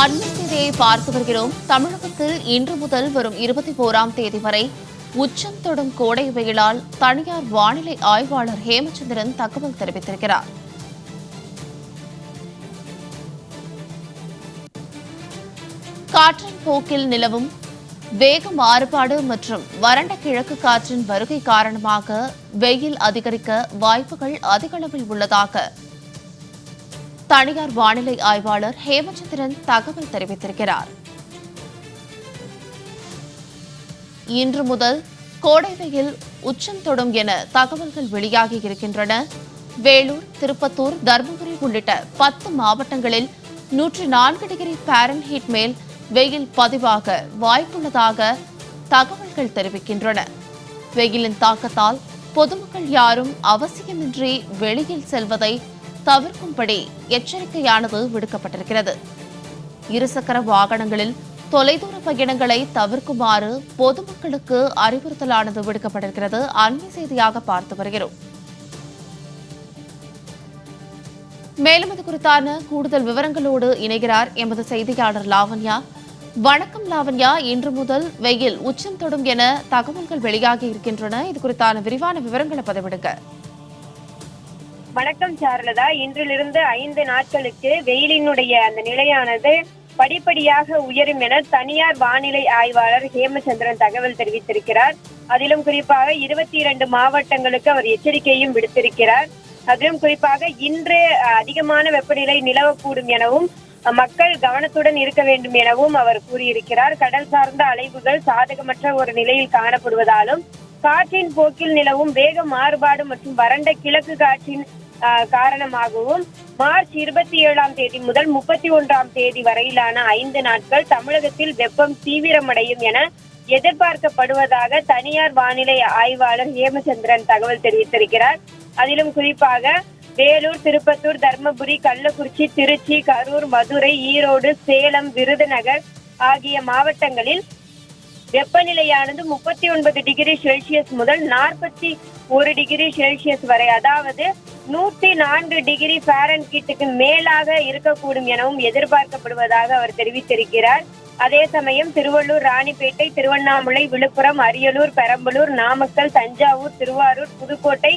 அண்மை செய்தியை பார்த்து வருகிறோம். தமிழகத்தில் இன்று முதல் வரும் இருபத்தி ஓராம் தேதி வரை உச்சம் தொடும் கோடை வெயிலால் தனியார் வானிலை ஆய்வாளர் ஹேமச்சந்திரன் தகவல் தெரிவித்திருக்கிறார். காற்றின் போக்கில் நிலவும் வேக மாறுபாடு மற்றும் வறண்ட கிழக்கு காற்றின் வருகை காரணமாக வெயில் அதிகரிக்க வாய்ப்புகள் அதிகளவில் உள்ளதாக தனியார் வானிலை ஆய்வாளர் ஹேமச்சந்திரன் தகவல் தெரிவித்திருக்கிறார். இன்று முதல் கோடை வெயில் உச்சம் தொடும் என தகவல்கள் வெளியாகி இருக்கின்றன. வேலூர் திருப்பத்தூர் தருமபுரி உள்ளிட்ட பத்து மாவட்டங்களில் நூற்றி நான்கு டிகிரி பாரன்ஹீட் மேல் வெயில் பதிவாக வாய்ப்புள்ளதாக தகவல்கள் தெரிவிக்கின்றன. வெயிலின் தாக்கத்தால் பொதுமக்கள் யாரும் அவசியமின்றி வெளியில் செல்வதை தவிர்க்கும்படி எச்சரிக்கையானது விடுக்கப்பட்டிருக்கிறது. இருசக்கர வாகனங்களில் தொலைதூர பயணங்களை தவிர்க்குமாறு பொதுமக்களுக்கு அறிவுறுத்தலானது விடுக்கப்பட்டிருக்கிறது. அண்மை செய்தியாக பார்த்து வருகிறோம். மேலும் இது குறித்தான கூடுதல் விவரங்களோடு இணைகிறார் எமது செய்தியாளர் லாவண்யா. வணக்கம் லாவண்யா. இன்று முதல் வெயில் உச்சம் தொடும் என தகவல்கள் வெளியாகி இருக்கின்றன. இது குறித்தான விரிவான விவரங்களை பதிவிடுங்க. வணக்கம் சாரலதா. இன்றிலிருந்து ஐந்து நாட்களுக்கு வெயிலினுடைய அந்த நிலையானது படிப்படியாக உயரும் என தனியார் வானிலை ஆய்வாளர் ஹேமச்சந்திரன் தகவல் தெரிவித்திருக்கிறார். அதிலும் குறிப்பாக இருபத்தி இரண்டு மாவட்டங்களுக்கு அவர் எச்சரிக்கையும் விடுத்திருக்கிறார். அதிலும் குறிப்பாக இன்று அஹ், அதிகமான வெப்பநிலை நிலவக்கூடும் எனவும் மக்கள் கவனத்துடன் இருக்க வேண்டும் எனவும் அவர் கூறியிருக்கிறார். கடல் சார்ந்த அலைவுகள் சாதகமற்ற ஒரு நிலையில் காணப்படுவதாலும் காற்றின் போக்கில் நிலவும் வேக மாறுபாடு மற்றும் வறண்ட கிழக்கு காற்றின் காரணமாகவும் மார்ச் இருபத்தி ஏழாம் தேதி முதல் முப்பத்தி ஒன்றாம் தேதி வரையிலான ஐந்து நாட்கள் தமிழகத்தில் வெப்பம் தீவிரமடையும் என எதிர்பார்க்கப்படுவதாக தனியார் வானிலை ஆய்வாளர் ஹேமச்சந்திரன் தகவல் தெரிவித்திருக்கிறார். அதிலும் குறிப்பாக வேலூர் திருப்பத்தூர் தர்மபுரி கள்ளக்குறிச்சி திருச்சி கரூர் மதுரை ஈரோடு சேலம் விருதுநகர் ஆகிய மாவட்டங்களில் வெப்பநிலையானது முப்பத்தி ஒன்பது டிகிரி செல்சியஸ் முதல் நாற்பத்தி ஒரு டிகிரி செல்சியஸ் வரை. அதாவது நூத்தி நான்கு டிகிரி ஃபாரன்ஹீட்டுக்கு மேலாக இருக்கக்கூடும் எனவும் எதிர்பார்க்கப்படுவதாக அவர் தெரிவித்திருக்கிறார். அதே சமயம் திருவள்ளூர் ராணிப்பேட்டை திருவண்ணாமலை விழுப்புரம் அரியலூர் பெரம்பலூர் நாமக்கல் தஞ்சாவூர் திருவாரூர் புதுக்கோட்டை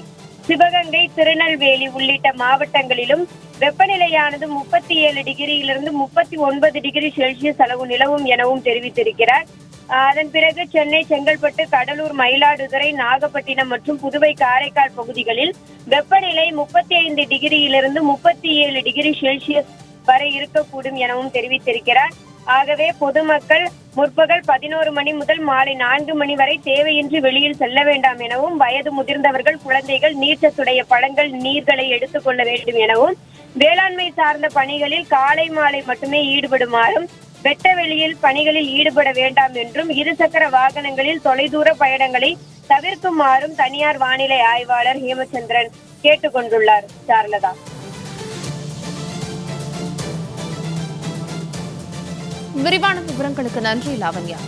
சிவகங்கை திருநெல்வேலி உள்ளிட்ட மாவட்டங்களிலும் வெப்பநிலையானது முப்பத்தி ஏழு டிகிரியிலிருந்து முப்பத்தி ஒன்பது டிகிரி செல்சியஸ் அளவு நிலவும் எனவும் தெரிவித்திருக்கிறார். அதன் பிறகு சென்னை செங்கல்பட்டு கடலூர் மயிலாடுதுறை நாகப்பட்டினம் மற்றும் புதுவை காரைக்கால் பகுதிகளில் வெப்பநிலை முப்பத்தி ஐந்து டிகிரியிலிருந்து முப்பத்தி ஏழு டிகிரி செல்சியஸ் வரை இருக்கக்கூடும் எனவும் தெரிவித்திருக்கிறார். ஆகவே பொதுமக்கள் முற்பகல் பதினோரு மணி முதல் மாலை நான்கு மணி வரை தேவையின்றி வெளியில் செல்ல வேண்டாம் எனவும் வயது முதிர்ந்தவர்கள் குழந்தைகள் நீர்ச்சத்துடைய பழங்கள் நீர்களை எடுத்துக்கொள்ள வேண்டும் எனவும் வேளாண்மை சார்ந்த பணிகளில் காலை மாலை மட்டுமே ஈடுபடுமாறும் வெட்ட வெளியில் பணிகளில் ஈடுபட வேண்டாம் என்றும் இருசக்கர வாகனங்களில் தொலைதூர பயணங்களை தவிர்க்குமாறும் தனியார் வானிலை ஆய்வாளர் ஹேமச்சந்திரன் கேட்டுக்கொண்டுள்ளார். சாரலதா. விரிவான விவரங்களுக்கு நன்றி லாவண்யா.